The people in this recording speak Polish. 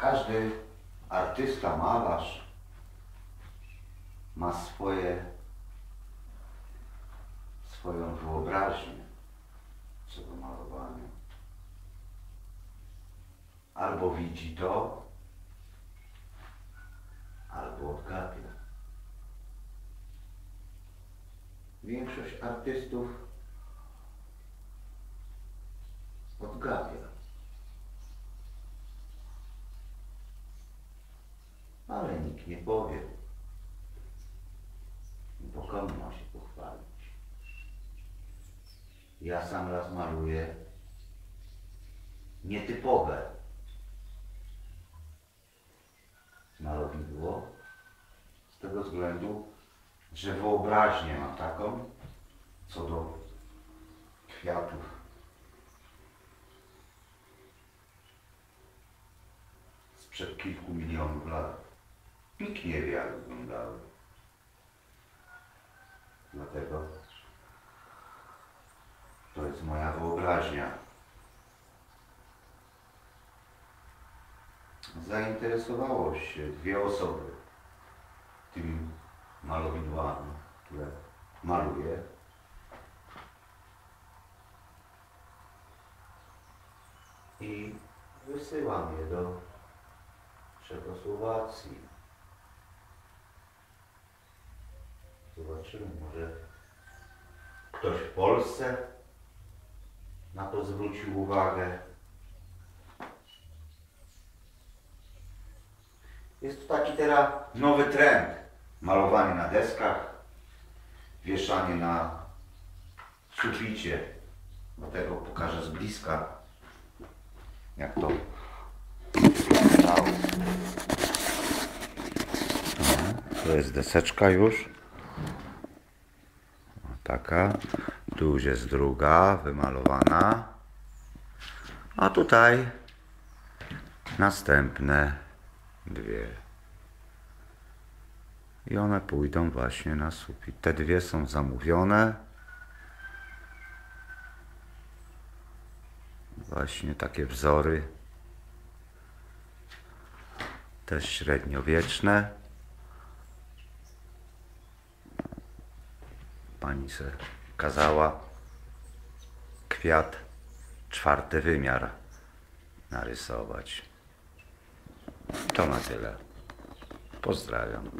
każdy artysta, malarz ma swoje, swoją wyobraźnię co do malowania. Albo widzi to, albo odgapia. Większość artystów odgapia. Nikt nie powie, bo komu ma się pochwalić. Ja sam raz maluję nietypowe malowidło z tego względu, że wyobraźnię mam taką co do kwiatów. Sprzed kilku milionów lat. Nikt nie wie, jak wyglądały. Dlatego to jest moja wyobraźnia. Zainteresowało się dwie osoby tymi malowidłami, które maluję. I wysyłam je do Czechosłowacji. Zobaczymy, może ktoś w Polsce na to zwrócił uwagę. Jest to taki teraz nowy trend. Malowanie na deskach, wieszanie na suficie. Dlatego pokażę z bliska, jak to. To jest deseczka już. Taka. Tu już jest druga, wymalowana. A tutaj następne dwie. I one pójdą właśnie na sufit. Te dwie są zamówione. Właśnie takie wzory. Też średniowieczne. Pani se kazała kwiat czwarty wymiar narysować. To na tyle. Pozdrawiam.